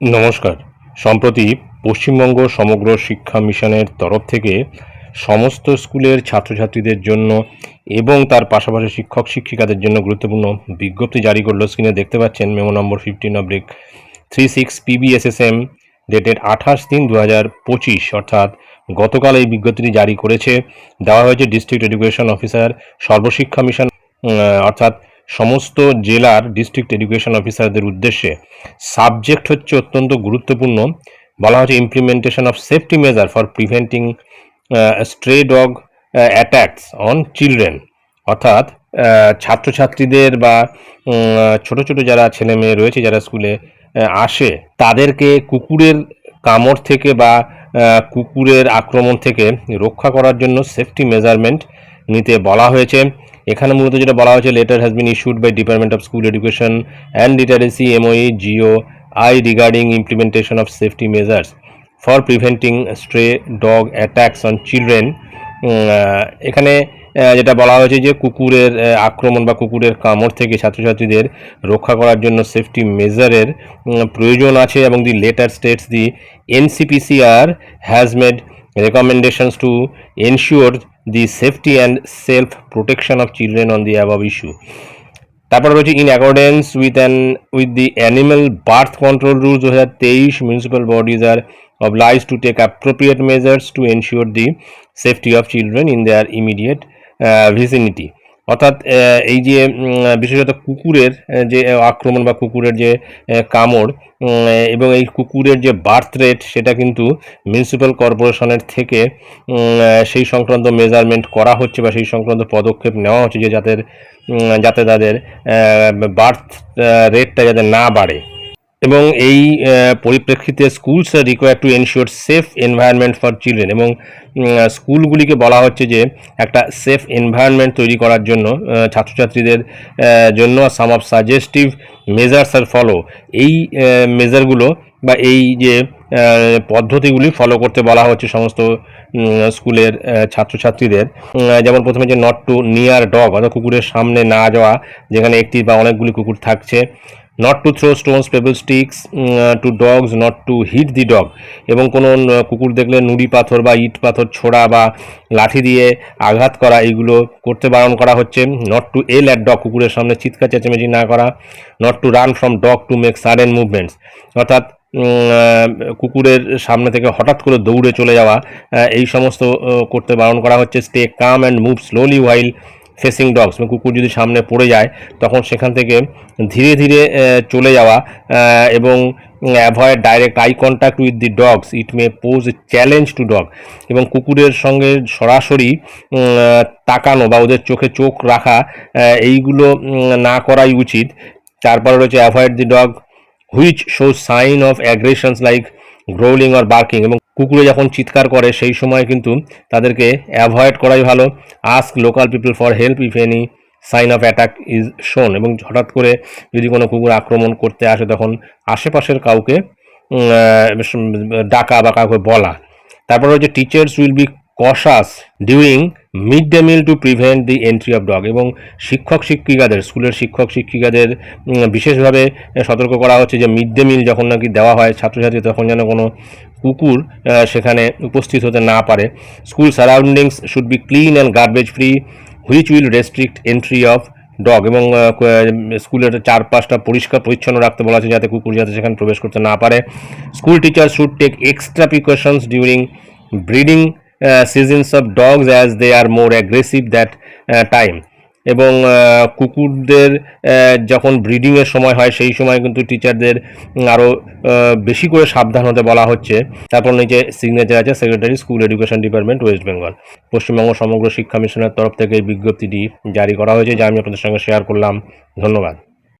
নমস্কার। সম্প্রতি পশ্চিমবঙ্গ সমগ্র শিক্ষা মিশনের তরফ থেকে সমস্ত স্কুলের ছাত্রছাত্রীদের জন্য এবং তার পাশাপাশি শিক্ষক শিক্ষিকাদের জন্য গুরুত্বপূর্ণ বিজ্ঞপ্তি জারি করল স্ক্রিনে দেখতে পাচ্ছেন memo number fifteen oblique three six PBSSM dated আঠাশ তিন দু হাজার পঁচিশ, অর্থাৎ গতকাল এই বিজ্ঞপ্তিটি জারি করেছে। দেওয়া হয়েছে district education officer Sarvashiksha mission অর্থাৎ সমস্ত জেলার ডিস্ট্রিক্ট এডুকেশন অফিসারদের উদ্দেশ্যে সাবজেক্ট হচ্ছে অত্যন্ত গুরুত্বপূর্ণ। বলা হচ্ছে implementation of safety measure for preventing stray dog attacks on children অর্থাৎ ছাত্রছাত্রীদের বা ছোট ছোট যারা ছেলে মেয়ে রয়েছে যারা স্কুলে আসে, তাদেরকে কুকুরের কামড় থেকে বা কুকুরের আক্রমণ থেকে রক্ষা করার জন্য সেফটি মেজারমেন্ট নিতে বলা হয়েছে। এখানে মূলত যেটা বলা হয়েছে letter has been issued by department of school education and literacy MOE GO I regarding implementation of safety measures for preventing stray dog attacks on children এখানে যেটা বলা হয়েছে যে কুকুরের আক্রমণ বা কুকুরের কামড় থেকে ছাত্রছাত্রীদের রক্ষা করার জন্য সেফটি মেজারের প্রয়োজন আছে এবং the letter states the NCPCR has made recommendations to ensure the safety and self protection of children on the above issue তারপর রয়েছে in accordance with an with the animal birth control rules দু হাজার তেইশ municipal bodies are obliged to take appropriate measures to ensure the safety of children in their immediate vicinity অর্থাৎ এই যে বিশেষত কুকুরের যে আক্রমণ বা কুকুরের যে কামড় এবং এই কুকুরের যে বার্থ রেট, সেটা কিন্তু মিউনিসিপ্যাল কর্পোরেশনের থেকে সেই সংক্রান্ত মেজারমেন্ট করা হচ্ছে বা সেই সংক্রান্ত পদক্ষেপ নেওয়া হচ্ছে যে যাতে যাতে তাদের বার্থ রেটটা যাতে না বাড়ে। এবং এই পরিপ্রেক্ষিতে schools require to ensure safe environment for children এবং স্কুলগুলিকে বলা হচ্ছে যে একটা সেফ এনভায়রনমেন্ট তৈরি করার জন্য ছাত্রছাত্রীদের জন্য some of suggestive measures are follow এই মেজারগুলো বা এই যে পদ্ধতিগুলি ফলো করতে বলা হচ্ছে সমস্ত স্কুলের ছাত্রছাত্রীদের। যেমন প্রথমে যে নট টু নিয়ার ডগ অর্থাৎ কুকুরের সামনে না যাওয়া, যেখানে একটি বা অনেকগুলি কুকুর থাকছে not to throw stones pebble sticks to dogs not to hit the dog এবং কোনো কুকুর দেখলে নুড়ি পাথর বা ইট পাথর ছোড়া বা লাঠি দিয়ে আঘাত করা এইগুলো করতে বারণ করা হচ্ছে। Not to yell at dog কুকুরের সামনে চিৎকার, চেঁচামেচি না করা। Not to run from dog to make sudden movements অর্থাৎ কুকুরের সামনে থেকে হঠাৎ করে দৌড়ে চলে যাওয়া এই সমস্ত করতে বারণ করা হচ্ছে। Stay calm and move slowly while facing dogs মানে কুকুর যদি সামনে পড়ে যায়, তখন সেখান থেকে ধীরে ধীরে চলে যাওয়া এবং avoid direct eye contact with the dogs it may pose a challenge to dog এবং কুকুরের সঙ্গে সরাসরি তাকানো বা ওদের চোখে চোখ রাখা এইগুলো না করাই উচিত। তারপরে রয়েছে avoid the dog which show sign of aggressions like growling or barking এবং কুকুরে যখন চিৎকার করে, সেই সময় কিন্তু তাদেরকে অ্যাভয়েড করাই ভালো। Ask local people for help if any sign of attack is shown এবং হঠাৎ করে যদি কোনো কুকুর আক্রমণ করতে আসে, তখন আশেপাশের কাউকে ডাকা বা কাউকে বলা। তারপর হচ্ছে teachers will be cautious during mid day meal to prevent the entry of dog এবং শিক্ষক শিক্ষিকাদের, স্কুলের শিক্ষক শিক্ষিকাদের বিশেষভাবে সতর্ক করা হচ্ছে যে মিড ডে মিল যখন নাকি দেওয়া হয় ছাত্রছাত্রী তখন যেন কোনো কুকুর সেখানে উপস্থিত হতে না পারে। School surroundings should be clean and garbage free which will restrict entry of dog এবং স্কুলের চারপাশটা পরিষ্কার পরিচ্ছন্ন রাখতে বলা আছে যাতে কুকুর যাতে সেখানে প্রবেশ করতে না পারে। School teacher should take extra precautions during breeding seasons of dogs as they are more aggressive that time এবং কুকুরদের যখন ব্রিডিংয়ের সময় হয়, সেই সময় কিন্তু টিচারদের আরও বেশি করে সাবধান হতে বলা হচ্ছে। তারপর নিচে সিগনেচার আছে secretary school education department west Bengal Paschimbanga সমগ্র শিক্ষা মিশনের তরফ থেকে এই বিজ্ঞপ্তিটি জারি করা হয়েছে, যা আমি আপনাদের সঙ্গে শেয়ার করলাম। ধন্যবাদ।